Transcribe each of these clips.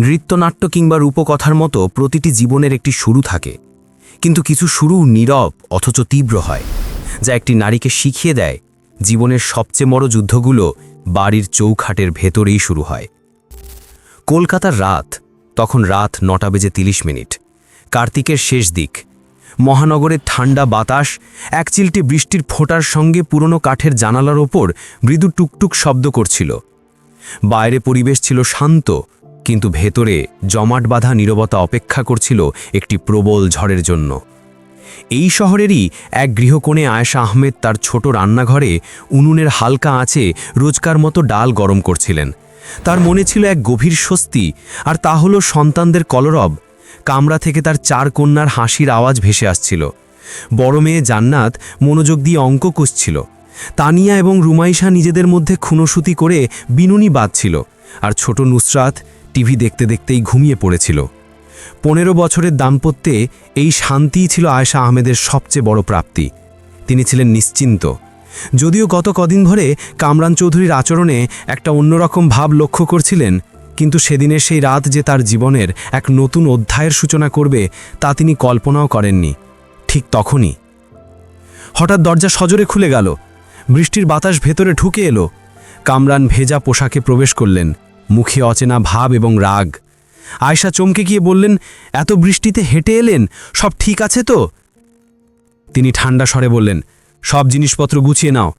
নৃত্যনাট্য কিংবা রূপকথার মতো প্রতিটি জীবনের একটি শুরু থাকে। কিন্তু কিছু শুরু নীরব অথচ তীব্র হয়, যা একটি নারীকে শিখিয়ে দেয় জীবনের সবচেয়ে বড় যুদ্ধগুলো বাড়ির চৌখাটের ভেতরেই শুরু হয়। কলকাতার রাত, তখন রাত নটা বেজে তিরিশ মিনিট, কার্তিকের শেষ দিক, মহানগরের ঠান্ডা বাতাস, এক চিলটি বৃষ্টির ফোঁটার সঙ্গে পুরনো কাঠের জানালার ওপর মৃদু টুকটুক শব্দ করছিল। বাইরে পরিবেশ ছিল শান্ত কিন্তু ভেতরে জমাট বাঁধা নীরবতা অপেক্ষা করছিল একটি প্রবল ঝড়ের জন্য। এই শহরেরই এক গৃহকোণে আয়েশা আহমেদ তার ছোট রান্নাঘরে উনুনের হালকা আঁচে রোজকার মতো ডাল গরম করছিলেন। তার মনে ছিল এক গভীর স্বস্তি, আর তা হল সন্তানদের কলরব। কামরা থেকে তার চার কন্যার হাসির আওয়াজ ভেসে আসছিল। বড় মেয়ে জান্নাত মনোযোগ দিয়ে অঙ্ক কষছিল তানিয়া এবং রুমাইশা নিজেদের মধ্যে খুনোসুতি করে বিনুনি বাঁধছিল, আর ছোট নুসরাত টিভি দেখতে দেখতেই ঘুমিয়ে পড়েছিল। পনেরো বছরের দাম্পত্যে এই শান্তিই ছিল আয়েশা আহমেদের সবচেয়ে বড় প্রাপ্তি। তিনি ছিলেন নিশ্চিন্ত। যদিও গত কদিন ধরে কামরান চৌধুরীর আচরণে একটা অন্যরকম ভাব লক্ষ্য করছিলেন, কিন্তু সেদিনের সেই রাত যে তার জীবনের এক নতুন অধ্যায়ের সূচনা করবে, তা তিনি কল্পনাও করেননি। ঠিক তখনই। হঠাৎ দরজা সজোরে খুলে গেল। বৃষ্টির বাতাস ভেতরে ঢুকে এলো। কামরান ভেজা পোশাকে প্রবেশ করলেন। মুখে অচেনা ভাব এবং রাগ। আয়শা চমকে গিয়ে বললেন, এত বৃষ্টিতে হেঁটে এলেন? সব ঠিক আছে তো? তিনি ঠান্ডা স্বরে বললেন, সব জিনিসপত্র গুছিয়ে নাও।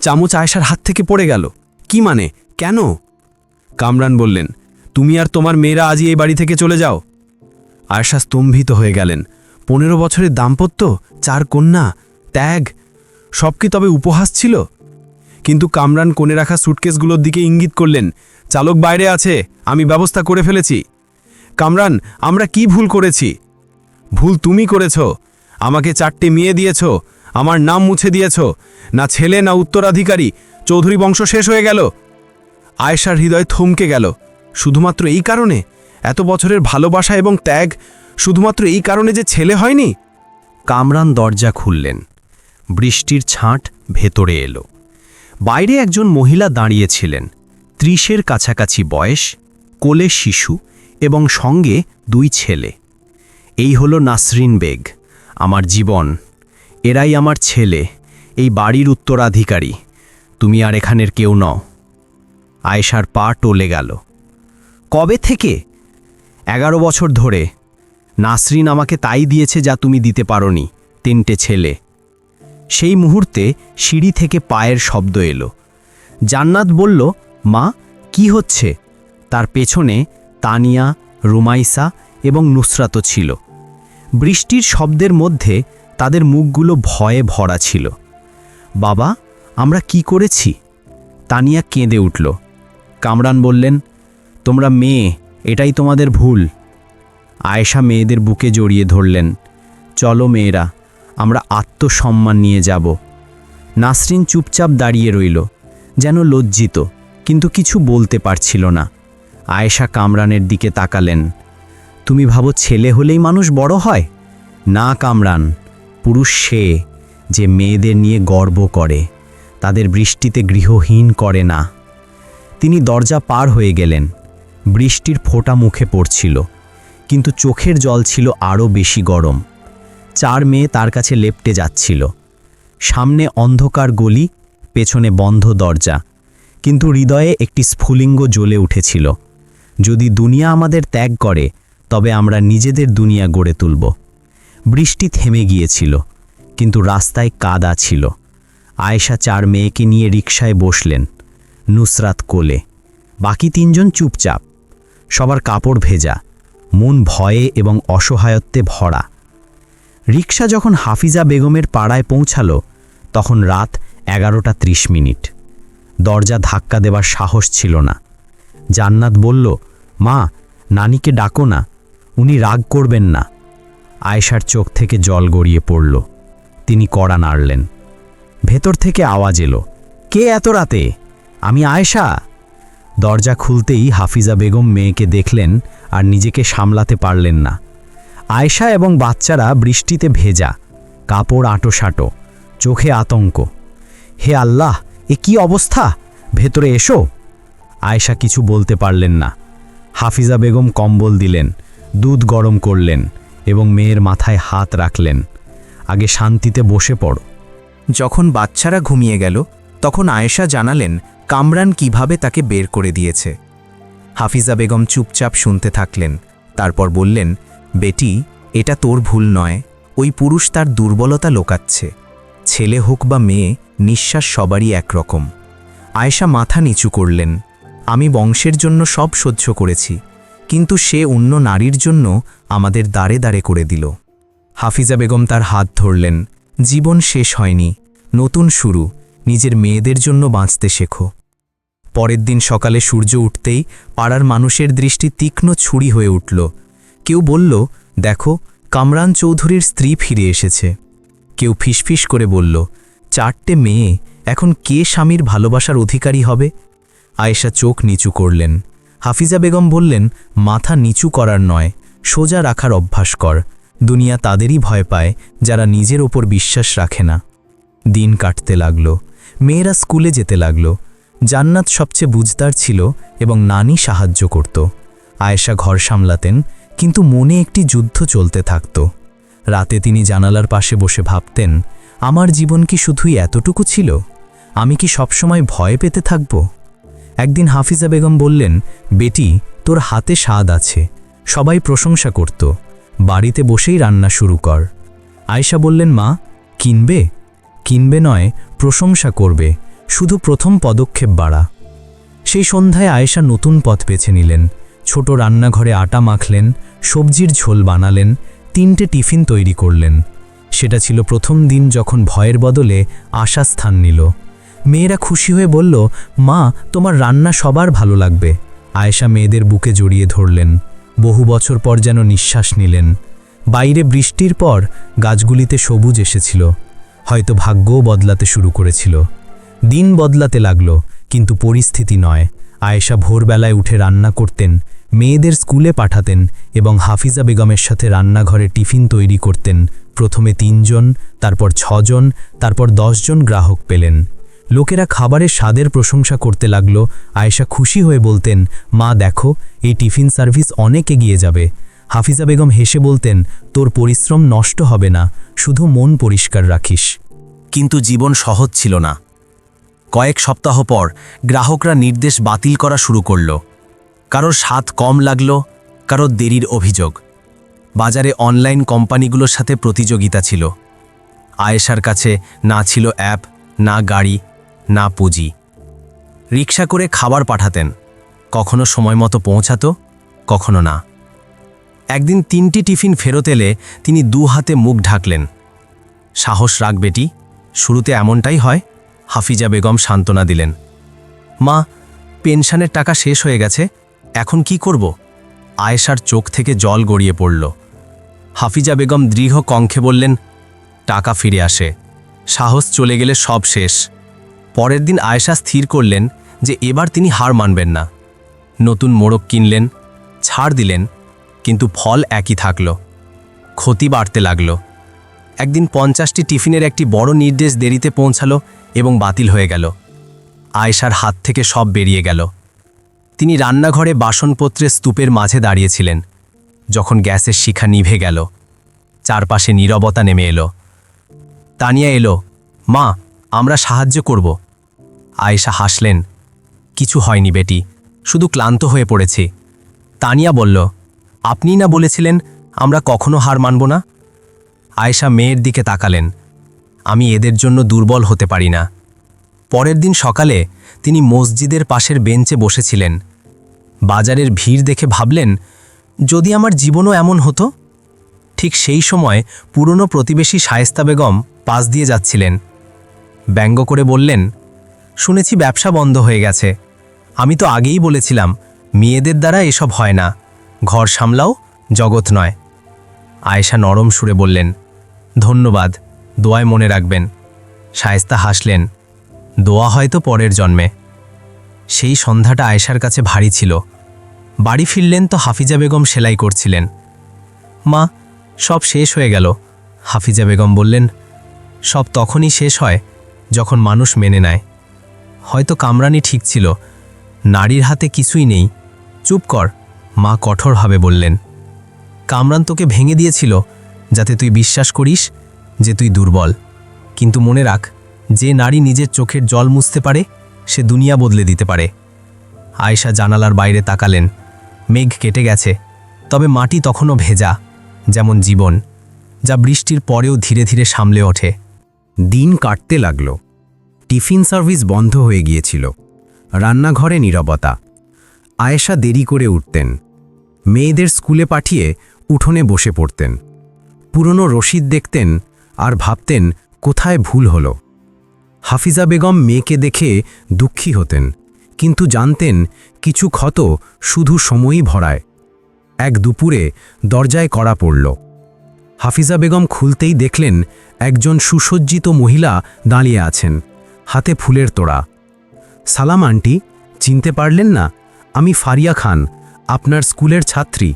চামচ আয়সার হাত থেকে পড়ে গেল। কি মানে? কেন? কামরান বললেন, তুমি আর তোমার মেয়েরা আজই এই বাড়ি থেকে চলে যাও। আয়সা স্তম্ভিত হয়ে গেলেন। পনেরো বছরের দাম্পত্য? চার কন্যা? ত্যাগ? সব কি তবে উপহাস ছিল? কিন্তু কামরান কোণে রাখা সুটকেসগুলোর দিকে ইঙ্গিত করলেন, চালক বাইরে আছে, আমি ব্যবস্থা করে ফেলেছি। কামরান, আমরা কি ভুল করেছি? ভুল তুমি করেছ। আমাকে চারটে মেয়ে দিয়েছ, আমার নাম মুছে দিয়েছ, না ছেলে, না উত্তরাধিকারী। চৌধুরী বংশ শেষ হয়ে গেল। আয়েশার হৃদয় থমকে গেল। শুধুমাত্র এই কারণে? এত বছরের ভালোবাসা এবং ত্যাগ শুধুমাত্র এই কারণে যে ছেলে হয়নি? কামরান দরজা খুললেন। বৃষ্টির ছাঁট ভেতরে এলো। বাইরে একজন মহিলা দাঁড়িয়েছিলেন। ত্রিশের কাছাকাছি বয়স, কোলে শিশু এবং সঙ্গে দুই ছেলে। এই হলো নাসরিন বেগ, আমার জীবন। এরাই আমার ছেলে, এই বাড়ির উত্তরাধিকারী। তুমি আর এখানের কেউ নও। আয়েশার পা টলে গেল। কবে থেকে? এগারো বছর ধরে। নাসরিন আমাকে তাই দিয়েছে যা তুমি দিতে পারোনি, তিনটে ছেলে। সেই মুহূর্তে সিঁড়ি থেকে পায়ের শব্দ এলো। জান্নাত বলল, মা, কি হচ্ছে? তার পেছনে তানিয়া, রুমাইসা এবং নুসরাতও ছিল। বৃষ্টির শব্দের মধ্যে তাদের মুখগুলো ভয়ে ভরা ছিল। বাবা, আমরা কি করেছি? তানিয়া কেঁদে উঠল। কামরান বললেন, তোমরা মেয়ে, এটাই তোমাদের ভুল। আয়েশা মেয়েদের বুকে জড়িয়ে ধরলেন, চলো মেয়েরা আমরা আত্মসম্মান নিয়ে যাব। নাসরিন চুপচাপ দাঁড়িয়ে রইল, যেন লজ্জিত, কিন্তু কিছু বলতে পারছিল না। আয়েশা কামরানের দিকে তাকালেন। তুমি ভাবো ছেলে হলেই মানুষ বড় হয়? না কামরান, পুরুষ সে যে মেয়েদের নিয়ে গর্ব করে, তাদের বৃষ্টিতে গৃহহীন করে না। তিনি দরজা পার হয়ে গেলেন। বৃষ্টির ফোঁটা মুখে পড়ছিল, কিন্তু চোখের জল ছিল আরও বেশি গরম। চার মেয়ে তার কাছে লেপটে যাচ্ছিল। সামনে অন্ধকার গলি, পেছনে বন্ধ দরজা। কিন্তু হৃদয়ে একটি স্ফুলিঙ্গ জ্বলে উঠেছিল। যদি দুনিয়া আমাদের ত্যাগ করে, তবে আমরা নিজেদের দুনিয়া গড়ে তুলব। বৃষ্টি থেমে গিয়েছিল, কিন্তু রাস্তায় কাদা ছিল। আয়েশা চার মেয়েকে নিয়ে রিকশায় বসলেন, নুসরাত কোলে। বাকি তিনজন চুপচাপ। সবার কাপড় ভেজা, মন ভয়ে এবং অসহায়ত্বে ভরা। রিকশা যখন হাফিজা বেগমের পাড়ায় পৌঁছালো, তখন রাত এগারোটা ত্রিশ মিনিট। দরজা ধাক্কা দেবার সাহস ছিল না। জান্নাত বলল, মা, নানিকে ডাকো না, উনি রাগ করবেন না। আয়েশার চোখ থেকে জল গড়িয়ে পড়ল। তিনি কড়া নাড়লেন। ভেতর থেকে আওয়াজ এলো, কে এত রাতে? আমি আয়েশা? দরজা খুলতেই হাফিজা বেগম মেয়েকে দেখলেন আর নিজেকে সামলাতে পারলেন না। আয়েশা এবং বাচ্চারা বৃষ্টিতে ভেজা, কাপড় আঁটোসাঁটো, চোখে আতঙ্ক। হে আল্লাহ, এ কি অবস্থা? ভেতরে এসো। আয়েশা কিছু বলতে পারলেন না। হাফিজা বেগম কম্বল দিলেন, দুধ গরম করলেন এবং মেয়ের মাথায় হাত রাখলেন। আগে শান্তিতে বসে পড়ো। যখন বাচ্চারা ঘুমিয়ে গেল, তখন আয়েশা জানালেন কামরান কীভাবে তাকে বের করে দিয়েছে। হাফিজা বেগম চুপচাপ শুনতে থাকলেন, তারপর বললেন বেটি, এটা তোর ভুল নয়, ওই পুরুষ তার দুর্বলতা লোকাচ্ছে। ছেলে হোক বা মেয়ে, নিঃশ্বাস সবারই একরকম। আয়েশা মাথা নিচু করলেন, আমি বংশের জন্য সব সহ্য করেছি, কিন্তু সে অন্য নারীর জন্য আমাদের দাঁড়ে দাঁড়ে করে দিল। হাফিজা বেগম তার হাত ধরলেন, জীবন শেষ হয়নি, নতুন শুরু, নিজের মেয়েদের জন্য বাঁচতে শেখো। পরের দিন সকালে সূর্য উঠতেই পাড়ার মানুষের দৃষ্টি তীক্ষ্ণ ছুরি হয়ে উঠল কেউ বলল, দেখো, কামরান চৌধুরীর স্ত্রী ফিরে এসেছে। কেউ ফিসফিস করে বলল, চারটে মেয়ে, এখন কে স্বামীর ভালোবাসার অধিকারী হবে? আয়েশা চোখ নিচু করলেন। হাফিজা বেগম বললেন, মাথা নিচু করার নয়, সোজা রাখার অভ্যাস কর। দুনিয়া তাদেরই ভয় পায়, যারা নিজের ওপর বিশ্বাস রাখে না। দিন কাটতে লাগল, মেয়েরা স্কুলে যেতে লাগল। জান্নাত সবচেয়ে বুঝদার ছিল এবং নানি সাহায্য করত। আয়েশা ঘর সামলাতেন কিন্তু মনে একটি যুদ্ধ চলতে থাকত। রাতে তিনি জানালার পাশে বসে ভাবতেন, আমার জীবন কি শুধুই এতটুকু ছিল? আমি কি সবসময় ভয় পেতে থাকব? একদিন হাফিজা বেগম বললেন, বেটি, তোর হাতে স্বাদ আছে। সবাই প্রশংসা করত। বাড়িতে বসেই রান্না শুরু কর। আয়েশা বললেন, মা, কিনবে? কিনবে নয়, প্রশংসা করবে। শুধু প্রথম পদক্ষেপ বাড়া। সেই সন্ধ্যায় আয়েশা নতুন পথ বেছে নিলেন। ছোট রান্নাঘরে আটা মাখলেন, সবজির ঝোল বানালেন, তিনটে টিফিন তৈরি করলেন। সেটা ছিল প্রথম দিন যখন ভয়ের বদলে আশা স্থান নিল। মেয়েরা খুশি হয়ে বলল, মা, তোমার রান্না সবার ভালো লাগবে। আয়েশা মেয়েদের বুকে জড়িয়ে ধরলেন। বহু বছর পর যেন নিঃশ্বাস নিলেন। বাইরে বৃষ্টির পর গাছগুলিতে সবুজ এসেছিল। হয়তো ভাগ্যও বদলাতে শুরু করেছিল। দিন বদলাতে লাগল, কিন্তু পরিস্থিতি নয়। আয়েশা ভোরবেলায় উঠে রান্না করতেন মেয়েদের স্কুলে পাঠাতেন এবং হাফিজা বেগমের সাথে রান্নাঘরে টিফিন তৈরি করতেন। প্রথমে তিনজন, তারপর ছজন, তারপর দশজন গ্রাহক পেলেন। লোকেরা খাবারের স্বাদের প্রশংসা করতে লাগল। আয়েশা খুশি হয়ে বলতেন, মা, দেখো, এই টিফিন সার্ভিস অনেক এগিয়ে যাবে। হাফিজা বেগম হেসে বলতেন, তোর পরিশ্রম নষ্ট হবে না, শুধু মন পরিষ্কার রাখিস। কিন্তু জীবন সহজ ছিল না। কয়েক সপ্তাহ পর গ্রাহকরা নির্দেশ বাতিল করা শুরু করল। কারোর স্বাদ কম লাগল, কারোর দেরির অভিযোগ। বাজারে অনলাইন কোম্পানিগুলোর সাথে প্রতিযোগিতা ছিল। আয়েশার কাছে না ছিল অ্যাপ, না গাড়ি, না পুঁজি। রিক্সা করে খাবার পাঠাতেন। কখনো সময় মতো পৌঁছাতো, কখনো না। একদিন তিনটি টিফিন ফেরত এলে তিনি দু হাতে মুখ ঢাকলেন। সাহস রাখ বেটি, শুরুতে এমনটাই হয়, হাফিজা বেগম সান্ত্বনা দিলেন। মা, পেনশনের টাকা শেষ হয়ে গেছে এখন কি করব? আয়েশার চোখ থেকে জল গড়িয়ে পড়ল। হাফিজা বেগম দৃঢ় কঙ্খে বললেন, টাকা ফিরে আসে। সাহস চলে গেলে সব শেষ। পরের দিন আয়েশা স্থির করলেন যে এবার তিনি হার মানবেন না। নতুন মোড়ক কিনলেন, ছাড় দিলেন, কিন্তু ফল একই থাকল। ক্ষতি বাড়তে লাগল। একদিন পঞ্চাশটি টিফিনের একটি বড় নির্দেশ দেরিতে পৌঁছালো এবং বাতিল হয়ে গেল। আয়েশার হাত থেকে সব বেরিয়ে গেল। তিনি রান্নাঘরে বাসনপত্রের স্তূপের মাঝে দাঁড়িয়েছিলেন, যখন গ্যাসের শিখা নিভে গেল। চারপাশে নীরবতা নেমে এলো। তানিয়া এলো, মা, আমরা সাহায্য করব। আয়েশা হাসলেন, কিছু হয়নি বেটি, শুধু ক্লান্ত হয়ে পড়েছি। তানিয়া বলল আপনি না বলেছিলেন আমরা কখনো হার মানব না? আয়েশা মেয়ের দিকে তাকালেন, আমি এদের জন্য দুর্বল হতে পারি না। পরের দিন সকালে তিনি মসজিদের পাশের বেঞ্চে বসেছিলেন। বাজারের ভিড় দেখে ভাবলেন, যদি আমার জীবনও এমন হতো? ঠিক সেই সময় পুরনো প্রতিবেশী শায়েস্তা বেগম পাশ দিয়ে যাচ্ছিলেন। ব্যঙ্গ করে বললেন, শুনেছি ব্যবসা বন্ধ হয়ে গেছে। আমি তো আগেই বলেছিলাম, মেয়েদের দ্বারা এসব হয় না। ঘর সামলাও, জগৎ নয়। আয়েশা নরম সুরে বললেন, ধন্যবাদ, দোয়ায় মনে রাখবেন। শায়েস্তা হাসলেন দোয়া হয়তো পরের জন্মে। সেই সন্ধ্যাটা আয়েশার কাছে ভারী ছিল। বাড়ি ফিরলেন তো হাফিজা বেগম সেলাই করছিলেন। মা, সব শেষ হয়ে গেল। হাফিজা বেগম বললেন, সব তখনই শেষ হয় যখন মানুষ মেনে নেয়। হয়তো কামরানি ঠিক ছিল, নারীর হাতে কিছুই নেই। চুপ কর, মা কঠোরভাবে বললেন। কামরান তোকে ভেঙে দিয়েছিল যাতে তুই বিশ্বাস করিস যে তুই দুর্বল। কিন্তু মনে রাখ যে নারী নিজের চোখের জল মুছতে পারে, সে দুনিয়া বদলে দিতে পারে। আয়েশা জানালার বাইরে তাকালেন। মেঘ কেটে গেছে, তবে মাটি তখনও ভেজা, যেমন জীবন, যা বৃষ্টির পরেও ধীরে ধীরে সামলে ওঠে। দিন কাটতে লাগল। টিফিন সার্ভিস বন্ধ হয়ে গিয়েছিল। রান্নাঘরে নীরবতা। আয়েশা দেরি করে উঠতেন। মেয়েদের স্কুলে পাঠিয়ে উঠোনে বসে পড়তেন। পুরনো রশিদ দেখতেন আর ভাবতেন, কোথায় ভুল হলো? হাফিজা বেগম মেয়েকে দেখে দুঃখী হতেন, কিন্তু জানতেন কিছু ক্ষত শুধু সময়ই ভরায়। এক দুপুরে দরজায় কড়া পড়ল। হাফিজা বেগম খুলতেই দেখলেন একজন সুসজ্জিত মহিলা দাঁড়িয়ে আছেন, হাতে ফুলের তোড়া। সালাম, আন্টি, চিনতে পারলেন না, আমি ফারিয়া খান, আপনার স্কুলের ছাত্রী।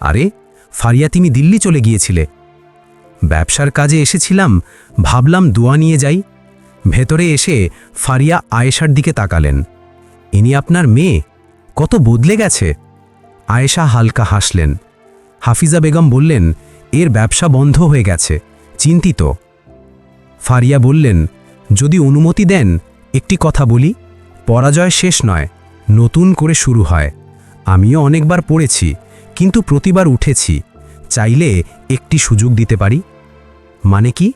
আরে, ফারিয়া, তুমি দিল্লি চলে গিয়েছিলে। ব্যবসার কাজে এসেছিলাম, ভাবলাম দোয়া নিয়ে যাই। ভেতরে এসে ফারিয়া আয়েশার দিকে তাকালেন। ইনি আপনার মেয়ে? কত বদলে গেছে। আয়েশা হালকা হাসলেন। হাফিজা বেগম বললেন, এর ব্যবসা বন্ধ হয়ে গেছে। চিন্তিত। ফারিয়া বললেন, যদি অনুমতি দেন, একটি কথা বলি। পরাজয় শেষ নয়, নতুন করে শুরু হয়। আমিও অনেকবার পড়েছি, কিন্তু প্রতিবার উঠেছি। চাইলে একটি সুযোগ দিতে পারি? মানে কি?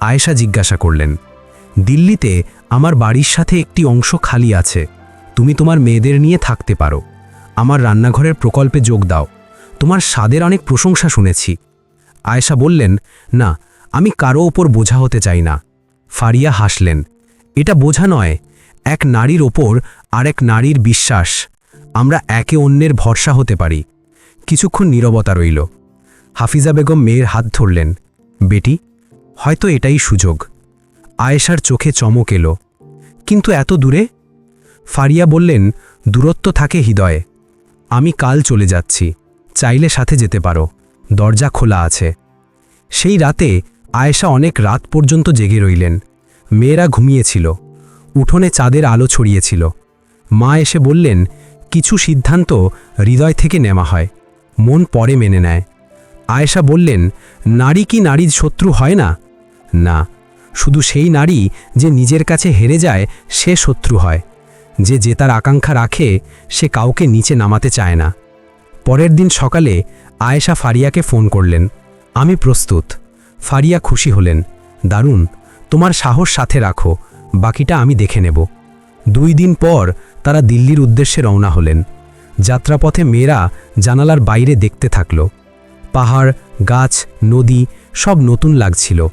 আয়েশা জিজ্ঞাসা করলেন। দিল্লিতে আমার বাড়ির সাথে একটি অংশ খালি আছে। তুমি তোমার মেয়েদের নিয়ে থাকতে পারো। আমার রান্নাঘরের প্রকল্পে যোগ দাও। তোমার স্বাদের অনেক প্রশংসা শুনেছি। আয়েশা বললেন, না, আমি কারও ওপর বোঝা হতে চাই না। ফারিয়া হাসলেন, এটা বোঝা নয়, এক নারীর ওপর আরেক নারীর বিশ্বাস। আমরা একে অন্যের ভরসা হতে পারি। কিছুক্ষণ নীরবতা রইল। হাফিজা বেগম মেয়ের হাত ধরলেন, বেটি, হয়তো এটাই সুযোগ। আয়েশার চোখে চমক এলো। কিন্তু এত দূরে? ফারিয়া বললেন, দূরত্ব থাকে হৃদয়ে। আমি কাল চলে যাচ্ছি। চাইলে সাথে যেতে পারো। দরজা খোলা আছে। সেই রাতে আয়েশা অনেক রাত পর্যন্ত জেগে রইলেন। মেয়েরা ঘুমিয়েছিল। উঠোনে চাঁদের আলো ছড়িয়েছিল। মা এসে বললেন, কিছু সিদ্ধান্ত হৃদয় থেকে নেওয়া হয়। মন পরে মেনে নেয়। আয়েশা বললেন, নারী কি নারীর শত্রু হয় না? না শুধু সেই নারী যে নিজের কাছে হেরে যায়, সে শত্রু হয়। যে জেতার আকাঙ্ক্ষা রাখে, সে কাউকে নিচে নামাতে চায় না। পরের দিন সকালে আয়েশা ফারিয়াকে ফোন করলেন। আমি প্রস্তুত। ফারিয়া খুশি হলেন। দারুণ, তোমার সাহস সাথে রাখো। বাকিটা আমি দেখে নেব। দুই দিন পর তারা দিল্লির উদ্দেশ্যে রওনা হলেন। যাত্রাপথে মেয়েরা জানালার বাইরে দেখতে থাকল। পাহাড়, গাছ, নদী সব নতুন লাগছিল।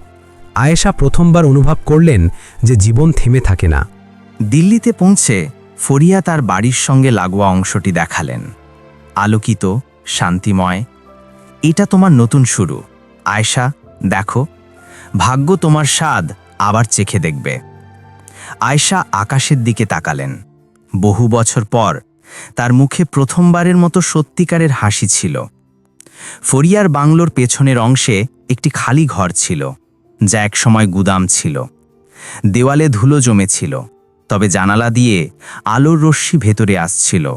আয়েশা প্রথমবার অনুভব করলেন যে জীবন থেমে থাকে না। দিল্লিতে পৌঁছে ফরিয়া তার বাড়ির সঙ্গে লাগোয়া অংশটি দেখালেন। আলোকিত, শান্তিময়, এটা তোমার নতুন শুরু। আয়শা, দেখো, ভাগ্য তোমার স্বাদ আবার চেখে দেখবে। আয়শা আকাশের দিকে তাকালেন। বহু বছর পর তার মুখে প্রথমবারের মতো সত্যিকারের হাসি ছিল। ফরিয়ার বাংলোর পেছনের অংশে একটি খালি ঘর ছিল। যা একসময় গুদাম ছিল। দেওয়ালে ধুলো জমেছিল, তবে জানালা দিয়ে আলোর রশ্মি ভেতরে আসছিল।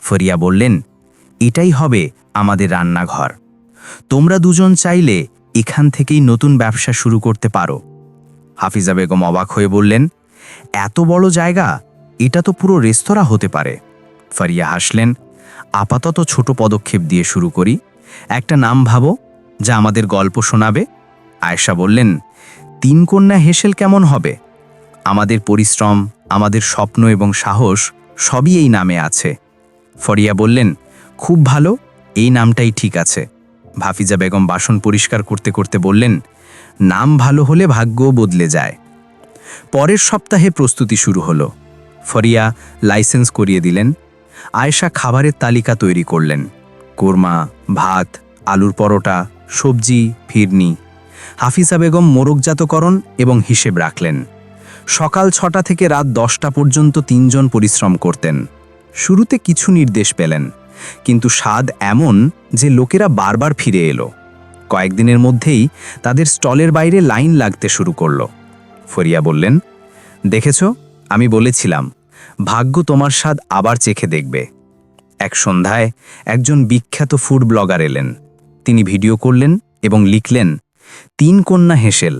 ফরিয়া বললেন, এটাই হবে আমাদের রান্নাঘর। তোমরা দুজন চাইলে এখান থেকেই নতুন ব্যবসা শুরু করতে পারো। হাফিজা বেগম অবাক হয়ে বললেন, এত বড় জায়গা, এটা তো পুরো রেস্তোরাঁ হতে পারে। ফরিয়া হাসলেন, আপাতত ছোট পদক্ষেপ দিয়ে শুরু করি। একটা নাম ভাবো যা আমাদের গল্প শোনাবে আয়েশা বললেন, তিন কন্যা হেসেল কেমন হবে? আমাদের পরিশ্রম, আমাদের স্বপ্ন এবং সাহস সবই এই নামে আছে। ফরিয়া বললেন, খুব ভালো, এই নামটাই ঠিক আছে। ভাফিজা বেগম বাসন পরিষ্কার করতে করতে বললেন, নাম ভালো হলে ভাগ্যও বদলে যায়। পরের সপ্তাহে প্রস্তুতি শুরু হলো। ফরিয়া লাইসেন্স করিয়ে দিলেন। আয়েশা খাবারের তালিকা তৈরি করলেন। কোরমা, ভাত, আলুর পরোটা, সবজি, ফিরনি হাফিজা বেগম মোরগজাতকরণ এবং হিসেব রাখলেন। সকাল ছটা থেকে রাত দশটা পর্যন্ত তিনজন পরিশ্রম করতেন। শুরুতে কিছু নির্দেশ পেলেন, কিন্তু স্বাদ এমন যে লোকেরা বারবার ফিরে এলো। কয়েকদিনের মধ্যেই তাদের স্টলের বাইরে লাইন লাগতে শুরু করল। ফরিয়া বললেন, দেখেছ, আমি বলেছিলাম, ভাগ্য তোমার স্বাদ আবার চেখে দেখবে। এক সন্ধ্যায় একজন বিখ্যাত ফুড ব্লগার এলেন। তিনি ভিডিও করলেন এবং লিখলেন তিন কন্যা হেসেল,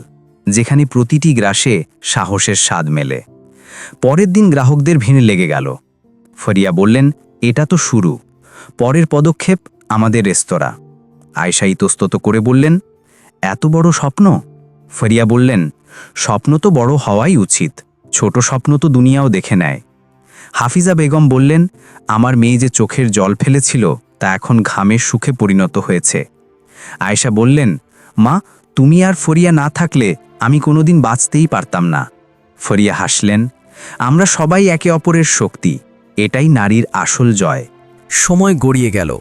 যেখানে প্রতিটি গ্রাসে সাহসের স্বাদ মেলে। পরের দিন গ্রাহকদের ভিড় লেগে গেল। ফরিয়া বললেন, এটা তো শুরু। পরের পদক্ষেপ আমাদের রেস্তোরাঁ। আয়সা ইতস্তত করে বললেন, এত বড় স্বপ্ন? ফরিয়া বললেন, স্বপ্ন তো বড় হওয়াই উচিত। ছোট স্বপ্ন তো দুনিয়াও দেখে নেয়। হাফিজা বেগম বললেন, আমার মেয়ে যে চোখের জল ফেলেছিল, তা এখন ঘামের সুখে পরিণত হয়েছে। আয়েশা বললেন, মা তুমি আর ফরিয়া না থাকলে আমি কোনোদিন বাঁচতেই পারতাম না। ফরিয়া হাসলেন, আমরা সবাই একে অপরের শক্তি, এটাই নারীর আসল জয়। সময় গড়িয়ে গেল।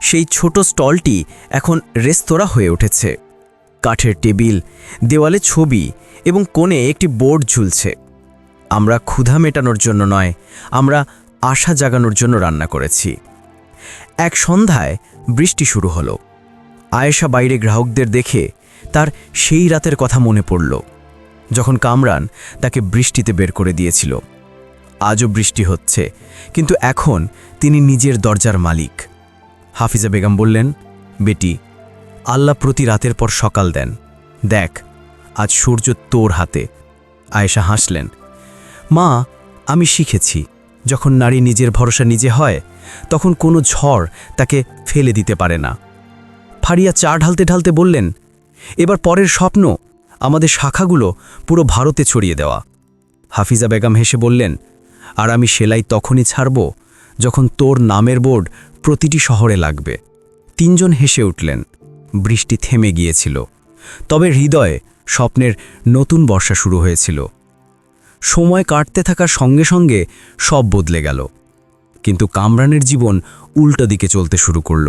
সেই ছোট স্টলটি এখন রেস্তোরাঁ হয়ে উঠেছে। কাঠের টেবিল, দেওয়ালে ছবি এবং কোণে একটি বোর্ড ঝুলছে। আমরা ক্ষুধা মেটানোর জন্য নয়, আমরা আশা জাগানোর জন্য রান্না করেছি। এক সন্ধ্যায় বৃষ্টি শুরু হলো। আয়েশা বাইরে গ্রাহকদের দেখে তার সেই রাতের কথা মনে পড়ল, যখন কামরান তাকে বৃষ্টিতে বের করে দিয়েছিল। আজও বৃষ্টি হচ্ছে, কিন্তু এখন তিনি নিজের দরজার মালিক। হাফিজা বেগম বললেন, বেটি, আল্লাহ প্রতি রাতের পর সকাল দেন। দেখ, আজ সূর্য তোর হাতে। আয়েশা হাসলেন, মা, আমি শিখেছি, যখন নারী নিজের ভরসা নিজে হয়, তখন কোনো ঝড় তাকে ফেলে দিতে পারে না। ফারিয়া চা ঢালতে ঢালতে বললেন এবার পরের স্বপ্ন আমাদের শাখাগুলো পুরো ভারতে ছড়িয়ে দেওয়া। হাফিজা বেগম হেসে বললেন, আর আমি সেলাই তখনই ছাড়ব যখন তোর নামের বোর্ড প্রতিটি শহরে লাগবে। তিনজন হেসে উঠলেন, বৃষ্টি থেমে গিয়েছিল, তবে হৃদয়ে স্বপ্নের নতুন বর্ষা শুরু হয়েছিল। সময় কাটতে থাকার সঙ্গে সঙ্গে সব বদলে গেল, কিন্তু কামরানের জীবন উল্টো দিকে চলতে শুরু করল।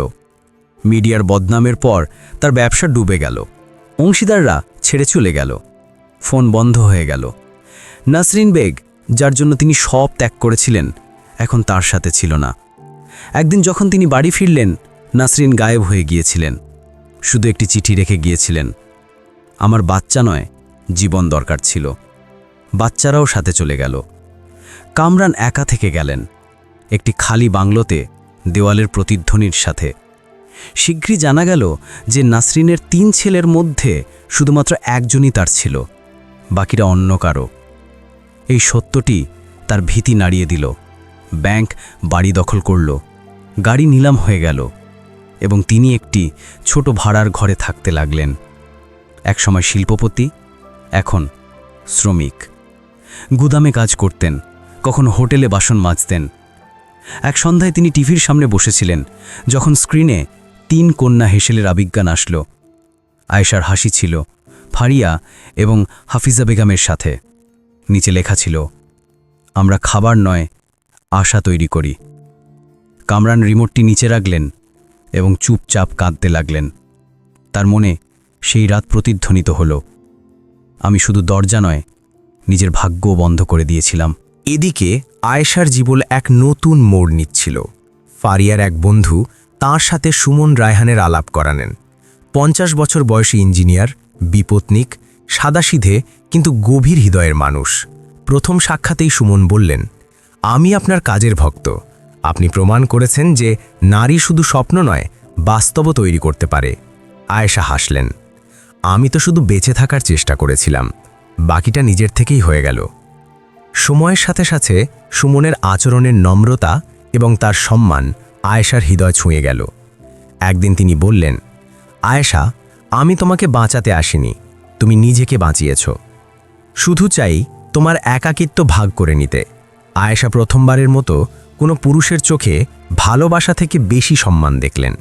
মিডিয়ার বদনামের পর তার ব্যবসা ডুবে গেল। অংশীদাররা ছেড়ে চলে গেল। ফোন বন্ধ হয়ে গেল। নাসরিন বেগ, যার জন্য তিনি সব ত্যাগ করেছিলেন, এখন তার সাথে ছিল না। একদিন যখন তিনি বাড়ি ফিরলেন, নাসরিন গায়েব হয়ে গিয়েছিলেন। শুধু একটি চিঠি রেখে গিয়েছিলেন, আমার বাচ্চা নয়, জীবন দরকার ছিল। বাচ্চারাও সাথে চলে গেল। কামরান একা থেকে গেলেন। একটি খালি বাংলোতে দেওয়ালের প্রতিধ্বনির সাথে শীঘ্রই জানা গেল যে নাসরিনের তিন ছেলের মধ্যে শুধুমাত্র একজনই তার ছিল, বাকিরা অন্য কারও। এই সত্যটি তার ভীতি নাড়িয়ে দিল। ব্যাংক বাড়ি দখল করল, গাড়ি নিলাম হয়ে গেল এবং তিনি একটি ছোট ভাড়ার ঘরে থাকতে লাগলেন। একসময় শিল্পপতি, এখন শ্রমিক। গুদামে কাজ করতেন, কখনো হোটেলে বাসন মাজতেন। এক সন্ধ্যায় তিনি টিভির সামনে বসেছিলেন, যখন স্ক্রিনে তিন কন্যা হেসেলের আবিজ্ঞান আসল। আয়েশার হাসি ছিল, ফারিয়া এবং হাফিজা বেগমের সাথে। নিচে লেখা ছিল, আমরা খাবার নয়, আশা তৈরি করি। কামরান রিমোটটি নিচে রাখলেন এবং চুপচাপ কাঁদতে লাগলেন। তার মনে সেই রাত প্রতিধ্বনিত হল। আমি শুধু দরজা নয়, নিজের ভাগ্যও বন্ধ করে দিয়েছিলাম। এদিকে আয়েশার জীবন এক নতুন মোড় নিচ্ছিল। ফারিয়ার এক বন্ধু তার সাথে সুমন রায়হানের আলাপ করানেন পঞ্চাশ বছর বয়সী ইঞ্জিনিয়ার, বিপত্নিক, সাদাসিধে, কিন্তু গভীর হৃদয়ের মানুষ। প্রথম সাক্ষাতেই সুমন বললেন, আমি আপনার কাজের ভক্ত। আপনি প্রমাণ করেছেন যে নারী শুধু স্বপ্ন নয়, বাস্তবও তৈরি করতে পারে। আয়েশা হাসলেন, আমি তো শুধু বেঁচে থাকার চেষ্টা করেছিলাম। বাকিটা নিজের থেকেই হয়ে গেল। সময়ের সাথে সাথে সুমনের আচরণের নম্রতা এবং তার সম্মান আয়েশার হৃদয় ছুঁয়ে গেল। একদিন তিনি বললেন, আয়েশা, আমি তোমাকে বাঁচাতে আসিনি। তুমি নিজেকে বাঁচিয়েছ। শুধু চাই তোমার একাকিত্ব ভাগ করে নিতে। আয়েশা প্রথমবারের মতো কোনো পুরুষের চোখে ভালোবাসা থেকে বেশি সম্মান দেখলেন।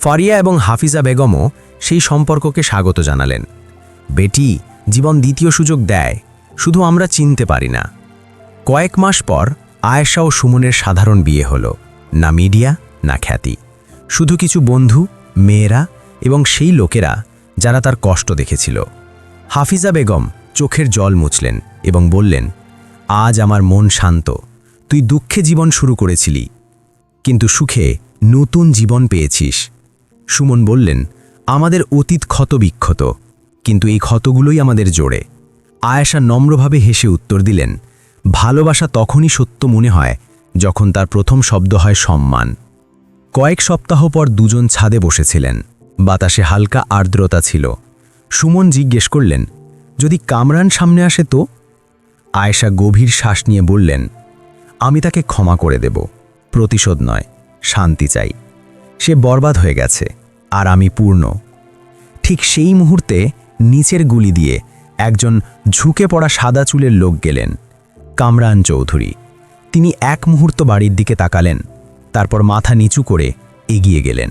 ফারিয়া এবং হাফিজা বেগমও সেই সম্পর্ককে স্বাগত জানালেন। বেটি, জীবন দ্বিতীয় সুযোগ দেয়, শুধু আমরা চিনতে পারি না। কয়েক মাস পর আয়েশা ও সুমনের সাধারণ বিয়ে হলো। না মিডিয়া, না খ্যাতি। শুধু কিছু বন্ধু, মেয়েরা এবং সেই লোকেরা যারা তার কষ্ট দেখেছিল। হাফিজা বেগম চোখের জল মুছলেন এবং বললেন, আজ আমার মন শান্ত। তুই দুঃখে জীবন শুরু করেছিলি, কিন্তু সুখে নতুন জীবন পেয়েছিস। সুমন বললেন, আমাদের অতীত ক্ষত বিক্ষত, কিন্তু এই ক্ষতগুলোই আমাদের জোড়ে আয়েশা নম্রভাবে হেসে উত্তর দিলেন, ভালোবাসা তখনই সত্য মনে হয় যখন তার প্রথম শব্দ হয় সম্মান। কয়েক সপ্তাহ পর দুজন ছাদে বসেছিলেন। বাতাসে হালকা আর্দ্রতা ছিল। সুমন জিজ্ঞেস করলেন, যদি কামরান সামনে আসে তো? আয়েশা গভীর শ্বাস নিয়ে বললেন, আমি তাকে ক্ষমা করে দেব। প্রতিশোধ নয়, শান্তি চাই। সে বরবাদ হয়ে গেছে, আর আমি পূর্ণ। ঠিক সেই মুহূর্তে নিচের গুলি দিয়ে একজন ঝুঁকে পড়া সাদা চুলের লোক গেলেন, কামরান চৌধুরী। তিনি এক মুহূর্ত বাড়ির দিকে তাকালেন, তারপর মাথা নিচু করে এগিয়ে গেলেন।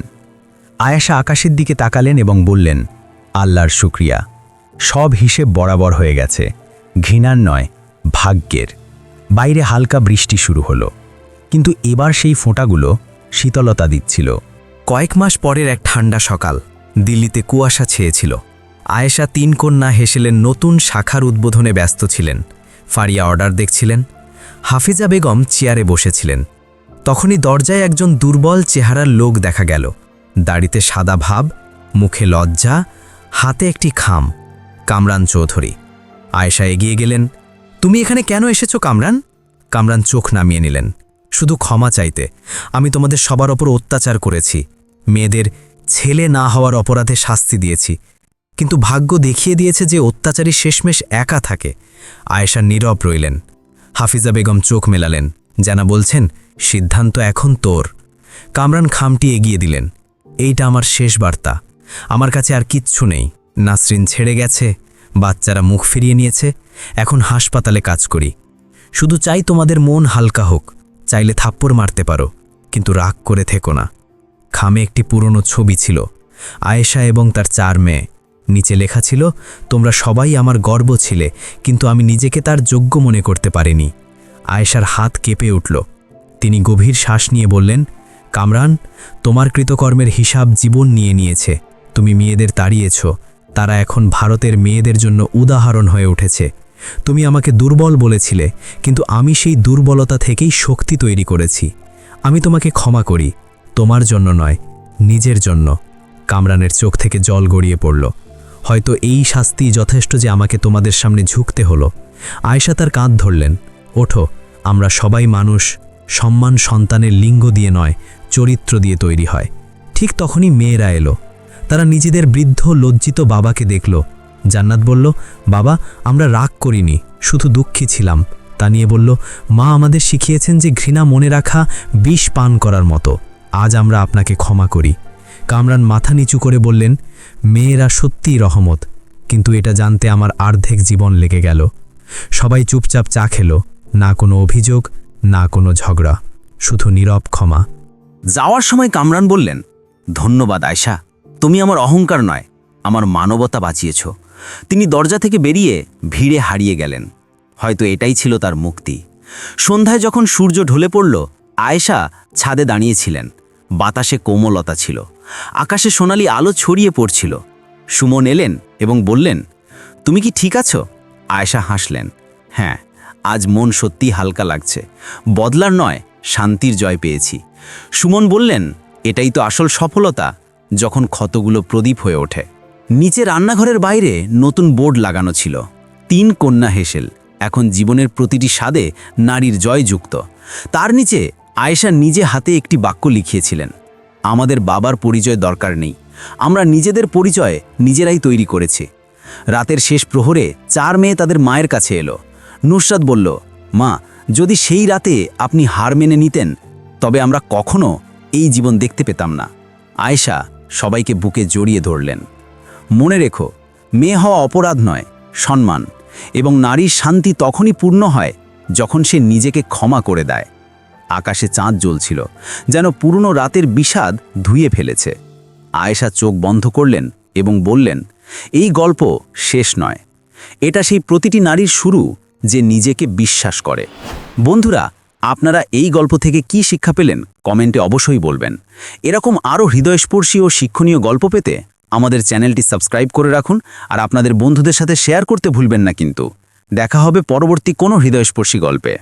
আয়েশা আকাশের দিকে তাকালেন এবং বললেন, আল্লাহর শুক্রিয়া। সব হিসেব বরাবর হয়ে গেছে। ঘৃণার নয়, ভাগ্যের। বাইরে হালকা বৃষ্টি শুরু হলো। কিন্তু এবার সেই ফোঁটাগুলো শীতলতা দিচ্ছিল। কয়েক মাস পরের এক ঠান্ডা সকাল, দিল্লিতে কুয়াশা ছেয়েছিল। আয়েশা তিন কন্যা হেসেলেন, নতুন শাখার উদ্বোধনে ব্যস্ত ছিলেন। ফারিয়া অর্ডার দেখছিলেন। হাফিজা বেগম চেয়ারে বসেছিলেন। তখনই দরজায় একজন দুর্বল চেহারার লোক দেখা গেল। দাড়িতে সাদা ভাব, মুখে লজ্জা, হাতে একটি খাম। কামরান চৌধুরী, আয়েশা এগিয়ে গেলেন। তুমি এখানে কেন এসেছ কামরান? কামরান চোখ নামিয়ে নিলেন। শুধু ক্ষমা চাইতে। আমি তোমাদের সবার ওপর অত্যাচার করেছি। মেয়েদের ছেলে না হওয়ার অপরাধে শাস্তি দিয়েছি। কিন্তু ভাগ্য দেখিয়ে দিয়েছে যে অত্যাচারী শেষমেশ একা থাকে। আয়েশা নীরব রইলেন। হাফিজা বেগম চোখ মেলালেন। জানা বলছেন, সিদ্ধান্ত এখন তোর। কামরান খামটি এগিয়ে দিলেন। এইটা আমার শেষ বার্তা। আমার কাছে আর কিচ্ছু নেই। নাসরিন ছেড়ে গেছে, বাচ্চারা মুখ ফিরিয়ে নিয়েছে, এখন হাসপাতালে কাজ করি। শুধু চাই তোমাদের মন হালকা হোক, চাইলে থাপ্পড় মারতে পারো, কিন্তু রাগ করে থেকো না। খামে একটি পুরনো ছবি ছিল, আয়েশা এবং তার চার মেয়ে। নিচে লেখা ছিল, তোমরা সবাই আমার গর্ব ছিলে, কিন্তু আমি নিজেকে তার যোগ্য মনে করতে পারিনি। আয়েশার হাত কেঁপে উঠল। তিনি গভীর শ্বাস নিয়ে বললেন, কামরান, তোমার কৃতকর্মের হিসাব জীবন নিয়ে নিয়েছে। তুমি মেয়েদের তাড়িয়েছ। তারা এখন ভারতের মেয়েদের জন্য উদাহরণ হয়ে উঠেছে। তুমি আমাকে দুর্বল বলেছিলে, কিন্তু আমি সেই দুর্বলতা থেকেই শক্তি তৈরি করেছি। আমি তোমাকে ক্ষমা করি, তোমার জন্য নয়, নিজের জন্য। কামরানের চোখ থেকে জল গড়িয়ে পড়ল। হয়তো এই শাস্তি যথেষ্ট যে আমাকে তোমাদের সামনে ঝুঁকতে হলো। আয়শা তার কাঁধ ধরলেন। ওঠো, আমরা সবাই মানুষ, সম্মান সন্তানের লিঙ্গ দিয়ে নয়, চরিত্র দিয়ে তৈরি হয়। ঠিক তখনই মেয়েরা এলো। তারা নিজেদের বৃদ্ধ, লজ্জিত বাবাকে দেখল। জান্নাত বলল, বাবা, আমরা রাগ করিনি, শুধু দুঃখী ছিলাম। তা নিয়ে বলল, মা আমাদের শিখিয়েছেন যে ঘৃণা মনে রাখা বিষ পান করার মতো। আজ আমরা আপনাকে ক্ষমা করি। কামরান মাথা নিচু করে বললেন মেয়েরা সত্যিই রহমত, কিন্তু এটা জানতে আমার আর্ধেক জীবন লেগে গেল। সবাই চুপচাপ চা খেল, না কোনো অভিযোগ, না কোনো ঝগড়া, শুধু নীরব ক্ষমা। যাওয়ার সময় কামরান বললেন, ধন্যবাদ আয়শা, তুমি আমার অহংকার নয়, আমার মানবতা বাঁচিয়েছ। তিনি দরজা থেকে বেরিয়ে ভিড়ে হারিয়ে গেলেন। হয়তো এটাই ছিল তার মুক্তি। সন্ধ্যায় যখন সূর্য ঢলে পড়ল, আয়েশা ছাদে দাঁড়িয়েছিলেন। বাতাসে কোমলতা ছিল। আকাশে সোনালি আলো ছড়িয়ে পড়ছিল। সুমন এলেন এবং বললেন, তুমি কি ঠিক আছো? আয়েশা হাসলেন হ্যাঁ আজ মন সত্যি হালকা লাগছে। বদলার নয়, শান্তির জয় পেয়েছি। সুমন বললেন, এটাই তো আসল সফলতা, যখন ক্ষতগুলো প্রদীপ হয়ে ওঠে। নিচে রান্নাঘরের বাইরে নতুন বোর্ড লাগানো ছিল। তিন কন্যা হেসেল, এখন জীবনের প্রতিটি স্বাদে নারীর জয় যুক্ত। তার নিচে আয়েশা নিজে হাতে একটি বাক্য লিখিয়েছিলেন আমাদের বাবার পরিচয় দরকার নেই। আমরা নিজেদের পরিচয় নিজেরাই তৈরি করেছি। রাতের শেষ প্রহরে চার মেয়ে তাদের মায়ের কাছে এলো। নুসরাত বলল, মা, যদি সেই রাতে আপনি হার মেনে নিতেন, তবে আমরা কখনো এই জীবন দেখতে পেতাম না। আয়েশা সবাইকে বুকে জড়িয়ে ধরলেন। মনে রেখো, মেয়ে হওয়া অপরাধ নয়, সম্মান, এবং নারীর শান্তি তখনই পূর্ণ হয় যখন সে নিজেকে ক্ষমা করে দেয়। আকাশে চাঁদ জ্বলছিল, যেন পুরনো রাতের বিষাদ ধুয়ে ফেলেছে। আয়েশা চোখ বন্ধ করলেন এবং বললেন, এই গল্প শেষ নয়। এটা সেই প্রতিটি নারীর শুরু যে নিজেকে বিশ্বাস করে। বন্ধুরা, আপনারা এই গল্প থেকে কি শিক্ষা পেলেন? কমেন্টে অবশ্যই বলবেন। এরকম আরও হৃদয়স্পর্শী ও শিক্ষণীয় গল্প পেতে আমাদের চ্যানেলটি সাবস্ক্রাইব করে রাখুন আর আপনাদের বন্ধুদের সাথে শেয়ার করতে ভুলবেন না কিন্তু। দেখা হবে পরবর্তী কোনো হৃদয়স্পর্শী গল্পে।